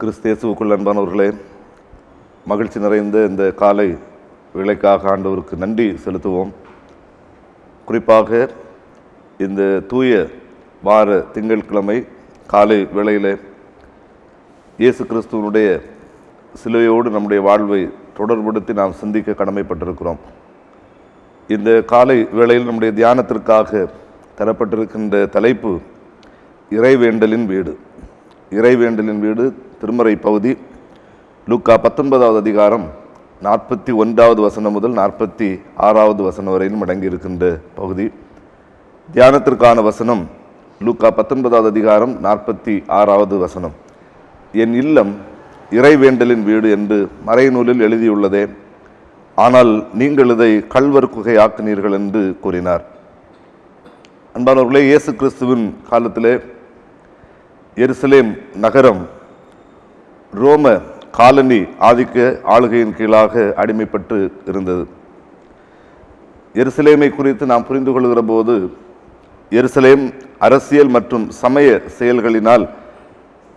கிறிஸ்தேசுவுக்குள் அன்பானவர்களே மகிழ்ச்சி நிறைந்த இந்த காலை வேலைக்காக ஆண்டவருக்கு நன்றி செலுத்துவோம். குறிப்பாக இந்த தூய வார திங்கட்கிழமை காலை வேளையிலே இயேசு கிறிஸ்துவனுடைய சிலுவையோடு நம்முடைய வாழ்வை தொடர்படுத்தி நாம் சிந்திக்க கடமைப்பட்டிருக்கிறோம். இந்த காலை வேளையில் நம்முடைய தியானத்திற்காக தரப்பட்டிருக்கின்ற தலைப்பு இறைவேண்டலின் வீடு. இறைவேண்டலின் வீடு திருமறை பகுதி லூக்கா பத்தொன்பதாவது அதிகாரம் நாற்பத்தி ஒன்றாவது வசனம் முதல் நாற்பத்தி ஆறாவது வசனம் வரையிலும் அடங்கியிருக்கின்ற பகுதி. தியானத்திற்கான வசனம் லூக்கா பத்தொன்பதாவது அதிகாரம் நாற்பத்தி ஆறாவது வசனம். என் இல்லம் இறைவேண்டலின் வீடு என்று மறைநூலில் எழுதியுள்ளதே. ஆனால் நீங்கள் இதை கல்வர் குகையாக்கினீர்கள் என்று கூறினார். அன்பானவர்களே இயேசு கிறிஸ்துவின் காலத்திலே எருசலேம் நகரம் ரோம காலனி ஆதிக்க ஆளுகையின் கீழாக அடிமைப்பட்டு இருந்தது. எருசலேமை குறித்து நாம் புரிந்து கொள்கிற போது எருசலேம் அரசியல் மற்றும் சமய செயல்களினால்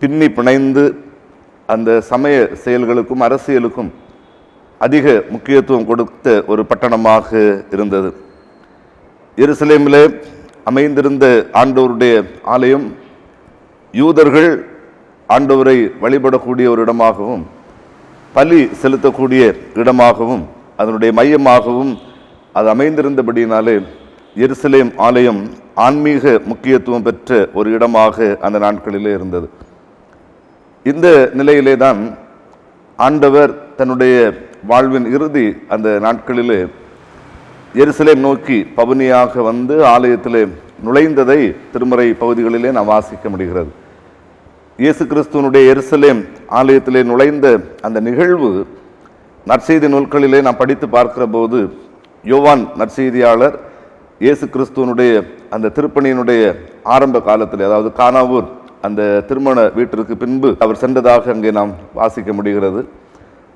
பின்னி பிணைந்து அந்த சமய செயல்களுக்கும் அரசியலுக்கும் அதிக முக்கியத்துவம் கொடுத்த ஒரு பட்டணமாக இருந்தது. எருசலேமிலே அமைந்திருந்த ஆண்டோருடைய ஆலயம் யூதர்கள் ஆண்டவரை வழிபடக்கூடிய ஒரு இடமாகவும் பலி செலுத்தக்கூடிய இடமாகவும் அதனுடைய மையமாகவும் அது அமைந்திருந்தபடியினாலே எருசலேம் ஆலயம் ஆன்மீக முக்கியத்துவம் பெற்ற ஒரு இடமாக அந்த நாட்களிலே இருந்தது. இந்த நிலையிலே தான் ஆண்டவர் தன்னுடைய வாழ்வின் இறுதி அந்த நாட்களிலே எருசலேம் நோக்கி பவனியாக வந்து ஆலயத்திலே நுழைந்ததை திருமறை பகுதிகளிலே நாம் வாசிக்க முடிகிறது. இயேசு கிறிஸ்துவனுடைய எருசலேம் ஆலயத்திலே நுழைந்த அந்த நிகழ்வு நற்செய்தி நூல்களிலே நாம் படித்து பார்க்கிற போது யோவான் நற்செய்தியாளர் இயேசு கிறிஸ்துவனுடைய அந்த திருப்பணியினுடைய ஆரம்ப காலத்தில் அதாவது கானாவூர் அந்த திருமண வீட்டிற்கு பின்பு அவர் சென்றதாக அங்கே நாம் வாசிக்க முடிகிறது.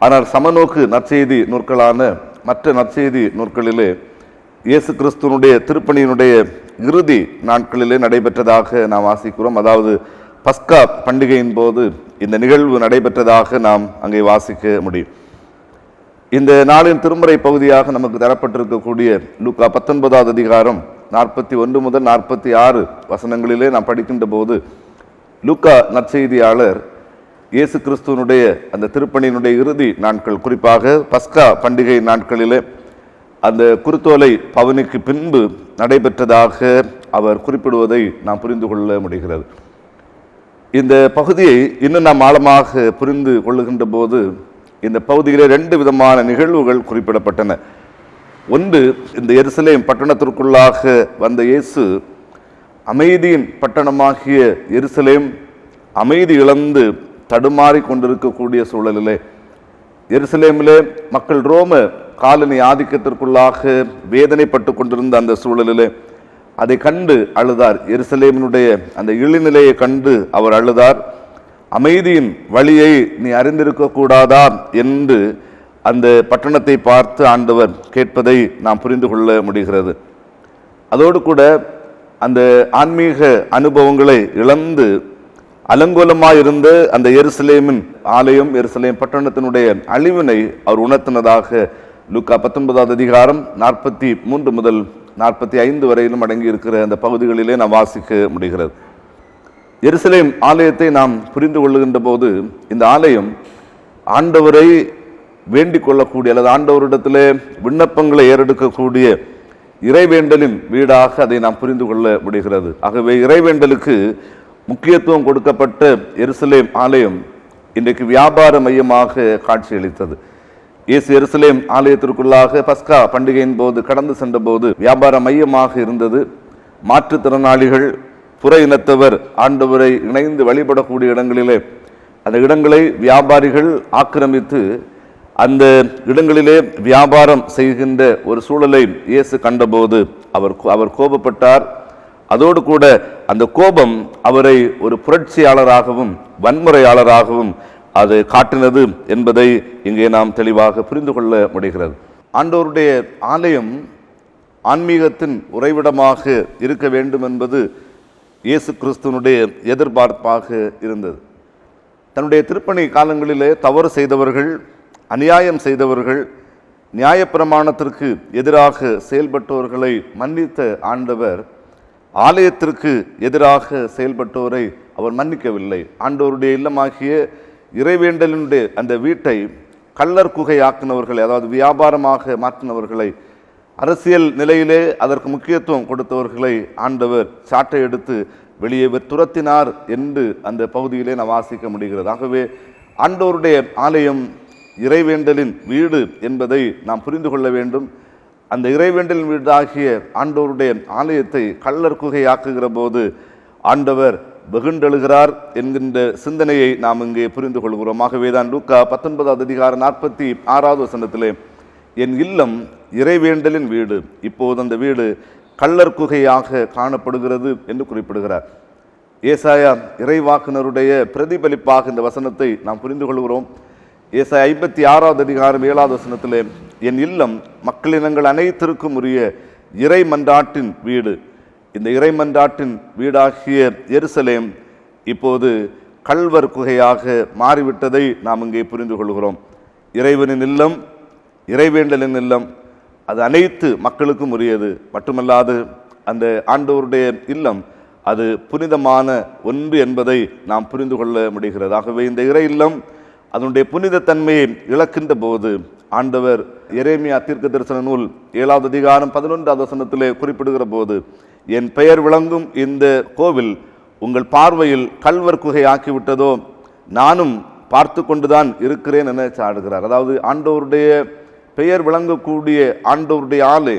ஆனால் சமநோக்கு நற்செய்தி நூற்களான மற்ற நற்செய்தி நூற்களிலே இயேசு கிறிஸ்துவனுடைய திருப்பணியினுடைய இறுதி நாட்களிலே நடைபெற்றதாக நாம் வாசிக்கிறோம். அதாவது பஸ்கா பண்டிகையின் போது இந்த நிகழ்வு நடைபெற்றதாக நாம் அங்கே வாசிக்க முடியும். இந்த நாளின் திருமுறை பகுதியாக நமக்கு தரப்பட்டிருக்கக்கூடிய லூக்கா பத்தொன்பதாவது அதிகாரம் நாற்பத்தி ஒன்று முதல் நாற்பத்தி ஆறு வசனங்களிலே நாம் படிக்கின்ற போது லூக்கா நற்செய்தியாளர் இயேசு கிறிஸ்துவனுடைய அந்த திருப்பணியினுடைய இறுதி நாட்கள் குறிப்பாக பஸ்கா பண்டிகை நாட்களிலே அந்த குருத்தோலை பவனிக்கு பின்பு நடைபெற்றதாக அவர் குறிப்பிடுவதை நாம் புரிந்து கொள்ள முடிகிறது. இந்த பகுதியை இன்னும் நாம் ஆழமாக புரிந்து கொள்ளுகின்ற போது இந்த பகுதியிலே ரெண்டு விதமான நிகழ்வுகள் குறிப்பிடப்பட்டன. ஒன்று இந்த எருசலேம் பட்டணத்திற்குள்ளாக வந்த இயேசு அமைதியின் பட்டணமாகிய எருசலேம் அமைதி இழந்து தடுமாறி கொண்டிருக்கக்கூடிய சூழலிலே எருசலேமிலே மக்கள் ரோம காலனி ஆதிக்கத்திற்குள்ளாக வேதனைப்பட்டு கொண்டிருந்த அந்த சூழலிலே அதை கண்டு அழுதார். எருசலேமினுடைய அந்த இழிநிலையை கண்டு அவர் அழுதார். அமைதியின் வழியை நீ அறிந்திருக்க கூடாதா என்று அந்த பட்டணத்தை பார்த்து ஆண்டவர் கேட்பதை நாம் புரிந்து கொள்ள முடிகிறது. அதோடு கூட அந்த ஆன்மீக அனுபவங்களை இழந்து அலங்கோலமாக இருந்த அந்த எருசலேமின் ஆலயம் எருசலேம் பட்டணத்தினுடைய அழிவினை அவர் உணர்த்தினதாக லுக்கா பத்தொன்பதாவது அதிகாரம் நாற்பத்தி மூன்று முதல் நாற்பத்தி ஐந்து வரையிலும் அடங்கி இருக்கிற அந்த பகுதிகளிலே நாம் வாசிக்க முடிகிறது. எருசலேம் ஆலயத்தை நாம் புரிந்து கொள்ளுகின்ற போது இந்த ஆலயம் ஆண்டவரை வேண்டிக் கொள்ளக்கூடிய அல்லது ஆண்டவரிடத்திலே விண்ணப்பங்களை ஏறெடுக்கக்கூடிய இறைவேண்டலின் வீடாக அதை நாம் புரிந்து கொள்ள முடிகிறது ஆகவே இறைவேண்டலுக்கு முக்கியத்துவம் கொடுக்கப்பட்ட எருசலேம் ஆலயம் இன்றைக்கு வியாபார மையமாக காட்சியளித்தது. இயேசு எருசலேம் ஆலயத்திற்குள்ளாக பஸ்கா பண்டிகையின் போது கடந்து சென்ற போது வியாபார மையமாக இருந்தது. மாற்றுத்திறனாளிகள் புற இனத்தவர் ஆண்டவரை இணைந்து வழிபடக்கூடிய இடங்களிலே அந்த இடங்களை வியாபாரிகள் ஆக்கிரமித்து அந்த இடங்களிலே வியாபாரம் செய்கின்ற ஒரு சூழலை இயேசு கண்டபோது அவர் அவர் கோபப்பட்டார். அதோடு கூட அந்த கோபம் அவரை ஒரு புரட்சியாளராகவும் வன்முறையாளராகவும் அது காட்டினது என்பதை இங்கே நாம் தெளிவாக புரிந்து கொள்ள முடிகிறது. ஆண்டோருடைய ஆலயம் ஆன்மீகத்தின் உறைவிடமாக இருக்க வேண்டும் என்பது இயேசு கிறிஸ்துவனுடைய எதிர்பார்ப்பாக இருந்தது. தன்னுடைய திருப்பணி காலங்களிலே தவறு செய்தவர்கள் அநியாயம் செய்தவர்கள் நியாயப்பிரமாணத்திற்கு எதிராக செயல்பட்டவர்களை மன்னித்த ஆண்டவர் ஆலயத்திற்கு எதிராக செயல்பட்டோரை அவர் மன்னிக்கவில்லை. ஆண்டோருடைய இல்லமாகிய இறைவேண்டலினுடைய அந்த வீட்டை கள்ளர் குகை ஆக்கினவர்களை அதாவது வியாபாரமாக மாற்றினவர்களை அரசியல் நிலையிலே அதற்கு முக்கியத்துவம் கொடுத்தவர்களை ஆண்டவர் சாட்டை எடுத்து வெளியே துரத்தினார் என்று அந்த பகுதியிலே நாம் வாசிக்க முடிகிறது. ஆகவே ஆண்டவருடைய ஆலயம் இறைவேண்டலின் வீடு என்பதை நாம் புரிந்து கொள்ள வேண்டும். அந்த இறைவேண்டலின் வீடாகிய ஆண்டவருடைய ஆலயத்தை கள்ளர் குகையாக்குகிற போது ஆண்டவர் வெகுண்டெழுகிறார் என்கின்ற சிந்தனையை நாம் இங்கே புரிந்து கொள்கிறோம். ஆகவே தான் லூக்கா பத்தொன்பதாவது அதிகாரம் நாற்பத்தி ஆறாவது வசனத்திலே என் இல்லம் இறைவேண்டலின் வீடு. இப்போது அந்த வீடு கள்ளர் குகையாக காணப்படுகிறது என்று குறிப்பிடுகிறார். ஏசாயா இறைவாக்குனருடைய பிரதிபலிப்பாக இந்த வசனத்தை நாம் புரிந்து கொள்கிறோம். ஏசாய் ஐம்பத்தி ஆறாவது அதிகாரம் ஏழாவது வசனத்திலே என் இல்லம் மக்களினங்கள் அனைத்திற்கும் உரிய இறை மன்றாட்டின் வீடு. இந்த இறை மன்றாட்டின் வீடாகிய எருசலேம் இப்போது கல்வர் குகையாக மாறிவிட்டதை நாம் இங்கே புரிந்து கொள்கிறோம். இறைவனின் இல்லம் இறைவேண்டலின் இல்லம் அது அனைத்து மக்களுக்கும் உரியது. மட்டுமல்லாது அந்த ஆண்டவருடைய இல்லம் அது புனிதமான ஒன்று என்பதை நாம் புரிந்து கொள்ள முடிகிறது. ஆகவே இந்த இறை இல்லம் அதனுடைய புனிதத்தன்மையை இழக்கின்ற போது ஆண்டவர் எரேமியா தீர்க்க தரிசன நூல் ஏழாவது அதிகாரம் பதினொன்றாவது வசனத்திலே குறிப்பிடுகிற போது என் பெயர் விளங்கும் இந்த கோவில் உங்கள் பார்வையில் கல்வர் குகை ஆக்கிவிட்டதோ? நானும் பார்த்து கொண்டுதான் இருக்கிறேன் என சாடுகிறார். அதாவது ஆண்டவருடைய பெயர் விளங்கக்கூடிய ஆண்டவருடைய ஆளு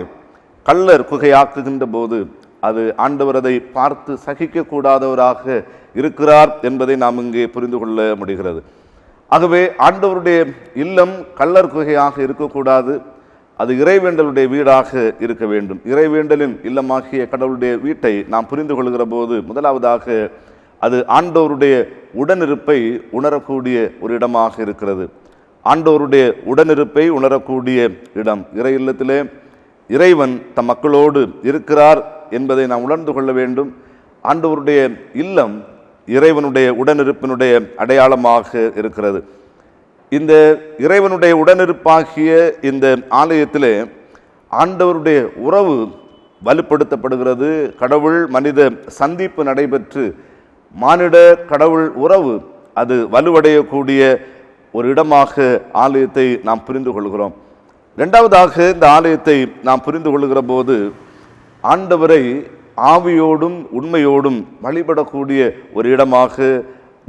கள்ளர் குகையாக்குகின்ற போது அது ஆண்டவர் அதை பார்த்து சகிக்க கூடாதவராக இருக்கிறார் என்பதை நாம் இங்கே புரிந்து கொள்ள முடிகிறது. ஆகவே ஆண்டவருடைய இல்லம் கள்ளர் குகையாக இருக்கக்கூடாது அது இறைவேண்டலுடைய வீடாக இருக்க வேண்டும். இறைவேண்டலின் இல்லமாகிய கடவுளுடைய வீட்டை நாம் புரிந்து கொள்கிற போது முதலாவதாக அது ஆண்டோருடைய உடனிருப்பை உணரக்கூடிய ஒரு இடமாக இருக்கிறது. ஆண்டோருடைய உடனிருப்பை உணரக்கூடிய இடம். இறை இல்லத்திலே இறைவன் தம் மக்களோடு இருக்கிறார் என்பதை நாம் உணர்ந்து கொள்ள வேண்டும். ஆண்டவருடைய இல்லம் இறைவனுடைய உடனிருப்பினுடைய அடையாளமாக இருக்கிறது. இந்த இறைவனுடைய உடனிருப்பாகிய இந்த ஆலயத்திலே ஆண்டவருடைய உறவு வலுப்படுத்தப்படுகிறது. கடவுள் மனித சந்திப்பு நடைபெற்று மானிட கடவுள் உறவு அது வலுவடையக்கூடிய ஒரு இடமாக ஆலயத்தை நாம் புரிந்து கொள்கிறோம். ரெண்டாவதாக இந்த ஆலயத்தை நாம் புரிந்து கொள்கிற போது ஆண்டவரை ஆவியோடும் உண்மையோடும் வழிபடக்கூடிய ஒரு இடமாக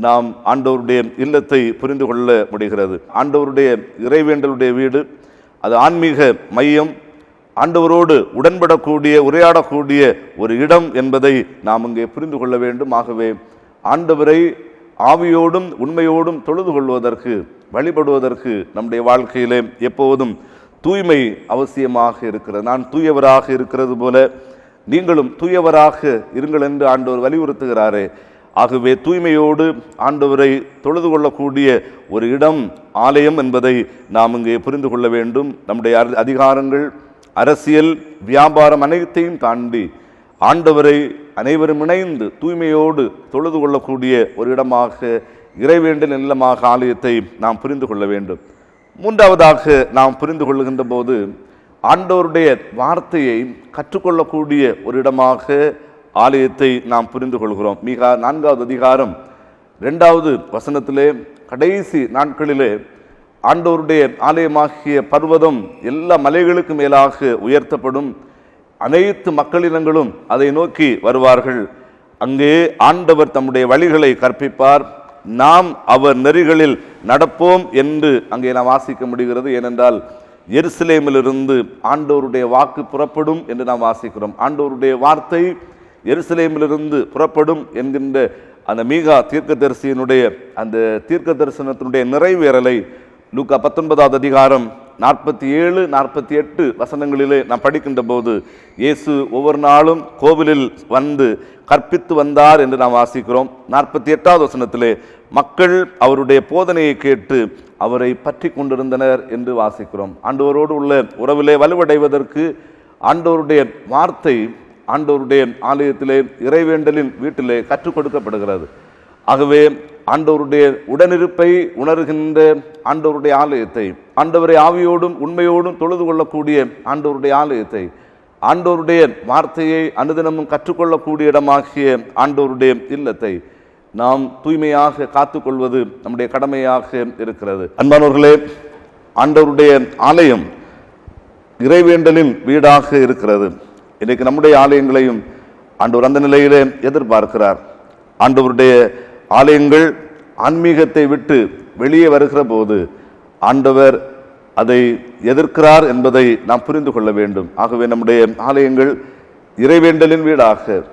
நாம் ஆண்டவருடைய இல்லத்தை புரிந்து கொள்ள முடிகிறது. ஆண்டவருடைய இறைவேண்டலுடைய வீடு அது ஆன்மீக மையம் ஆண்டவரோடு உடன்படக்கூடிய உரையாடக்கூடிய ஒரு இடம் என்பதை நாம் இங்கே புரிந்து கொள்ள வேண்டும். ஆகவே ஆண்டவரை ஆவியோடும் உண்மையோடும் தொழுது கொள்வதற்கு வழிபடுவதற்கு நம்முடைய வாழ்க்கையிலே எப்போதும் தூய்மை அவசியமாக இருக்கிறது. நான் தூயவராக இருக்கிறது போல நீங்களும் தூயவராக இருங்கள் என்று ஆண்டவர் வலியுறுத்துகிறாரே. ஆகவே தூய்மையோடு ஆண்டவரை தொழுது கொள்ளக்கூடிய ஒரு இடம் ஆலயம் என்பதை நாம் இங்கே புரிந்து கொள்ள வேண்டும். நம்முடைய அதிகாரங்கள் அரசியல் வியாபாரம் அனைத்தையும் தாண்டி ஆண்டவரை அனைவரும் இணைந்து தூய்மையோடு தொழுது கொள்ளக்கூடிய ஒரு இடமாக இறைவேண்டல் நிலமாக ஆலயத்தை நாம் புரிந்து கொள்ள வேண்டும். மூன்றாவதாக நாம் புரிந்து கொள்ளுகின்ற போது ஆண்டவருடைய வார்த்தையை கற்றுக்கொள்ளக்கூடிய ஒரு இடமாக ஆலயத்தை நாம் புரிந்து கொள்கிறோம். மிக நான்காவது அதிகாரம் ரெண்டாவது வசனத்திலே கடைசி நாட்களிலே ஆண்டவருடைய ஆலயமாகிய பர்வதம் எல்லா மலைகளுக்கு மேலாக உயர்த்தப்படும். அனைத்து மக்களினங்களும் அதை நோக்கி வருவார்கள். அங்கே ஆண்டவர் தம்முடைய வழிகளை கற்பிப்பார். நாம் அவர் நெறிகளில் நடப்போம் என்று அங்கே நாம் வாசிக்க முடிகிறது. ஏனென்றால் எருசலேமிலிருந்து ஆண்டோருடைய வாக்கு புறப்படும் என்று நாம் வாசிக்கிறோம். ஆண்டோருடைய வார்த்தை எருசலேமிலிருந்து புறப்படும் என்கின்ற அந்த மீகா தீர்க்கதரிசியினுடைய அந்த தீர்க்க தரிசனத்தினுடைய நிறைவேறலை. லூக்கா பத்தொன்பதாவது அதிகாரம் நாற்பத்தி ஏழு நாற்பத்தி எட்டு வசனங்களிலே நாம் படிக்கின்ற போது இயேசு ஒவ்வொரு நாளும் கோவிலில் வந்து கற்பித்து வந்தார் என்று நாம் வாசிக்கிறோம். நாற்பத்தி எட்டாவது வசனத்திலே மக்கள் அவருடைய போதனையை கேட்டு அவரை பற்றி கொண்டிருந்தனர் என்று வாசிக்கிறோம். ஆண்டவரோடு உள்ள உறவிலே வலுவடைவதற்கு ஆண்டவருடைய வார்த்தை ஆண்டவருடைய ஆலயத்திலே இறைவேண்டலின் வீட்டிலே கற்றுக் கொடுக்கப்படுகிறது. ஆகவே ஆண்டவருடைய உடனிருப்பை உணர்கின்ற ஆண்டவருடைய ஆலயத்தை ஆண்டவரை ஆவியோடும் உண்மையோடும் தொழுது கொள்ளக்கூடிய ஆண்டவருடைய ஆலயத்தை ஆண்டோருடைய வார்த்தையை அனுதினமும் கற்றுக்கொள்ளக்கூடிய இடமாகிய ஆண்டோருடைய இல்லத்தை நாம் தூய்மையாக காத்துக்கொள்வது நம்முடைய கடமையாக இருக்கிறது. அன்பானவர்களே ஆண்டவருடைய ஆலயம் இறைவேண்டலின் வீடாக இருக்கிறது. இன்றைக்கு நம்முடைய ஆலயங்களையும் ஆண்டவர் அந்த நிலையிலே எதிர்பார்க்கிறார். ஆண்டவருடைய ஆலயங்கள் ஆன்மீகத்தை விட்டு வெளியே வருகிற போது ஆண்டவர் அதை எதிர்க்கிறார் என்பதை நாம் புரிந்து கொள்ள வேண்டும். ஆகவே நம்முடைய ஆலயங்கள் இறைவேண்டலின் வீடாக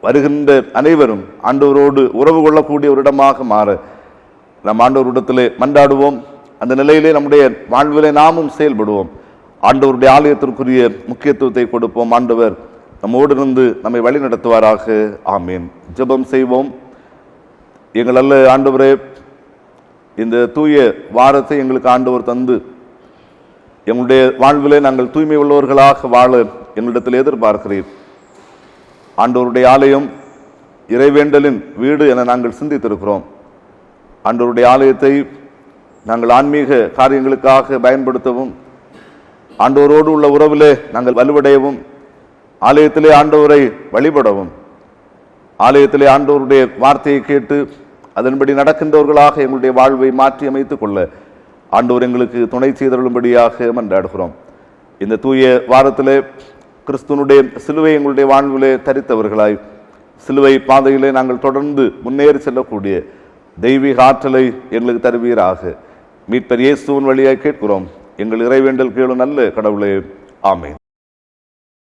வருகின்ற அனைவரும் ஆண்டவரோடு உறவு கொள்ளக்கூடிய ஒரு இடமாக மாற நம் ஆண்டவரிடத்திலே மன்றாடுவோம். அந்த நிலையிலே நம்முடைய வாழ்விலே நாமும் செயல்படுவோம். ஆண்டவருடைய ஆலயத்திற்குரிய முக்கியத்துவத்தை கொடுப்போம். ஆண்டவர் நம்மோடு இருந்து நம்மை வழி நடத்துவாராக ஆமீன். ஜெபம் செய்வோம். எங்கள் அல்ல ஆண்டவரே இந்த தூய வாரத்தை எங்களுக்கு ஆண்டவர் தந்து எங்களுடைய வாழ்விலே நாங்கள் தூய்மை உள்ளவர்களாக வாழ எங்களிடத்தில் எதிர்பார்க்கிறீர். ஆண்டவருடைய ஆலயம் இறைவேண்டலின் வீடு என நாங்கள் சிந்தித்திருக்கிறோம். ஆண்டவருடைய ஆலயத்தை நாங்கள் ஆன்மீக காரியங்களுக்காக பயன்படுத்தவும் ஆண்டவரோடு உள்ள உறவிலே நாங்கள் வலுவடையவும் ஆலயத்திலே ஆண்டவரை வழிபடவும் ஆலயத்திலே ஆண்டவருடைய வார்த்தையை கேட்டு அதன்படி நடக்கின்றவர்களாக எங்களுடைய வாழ்வை மாற்றி அமைத்துக் கொள்ள ஆண்டவர் எங்களுக்கு துணை செய்தருளும்படியாக மன்றாடுகிறோம். இந்த தூய வாரத்திலே கிறிஸ்துவனுடைய சிலுவை எங்களுடைய வாழ்விலே தரித்தவர்களாய் சிலுவை பாதையிலே நாங்கள் தொடர்ந்து முன்னேறி செல்லக்கூடிய தெய்வீக ஆற்றலை எங்களுக்கு தருவீராக. மீட்பர் இயேசுவின் வழியாக கேட்கிறோம். எங்கள் இறைவேண்டல் கீழும் நல்ல கடவுளே. ஆமேன்.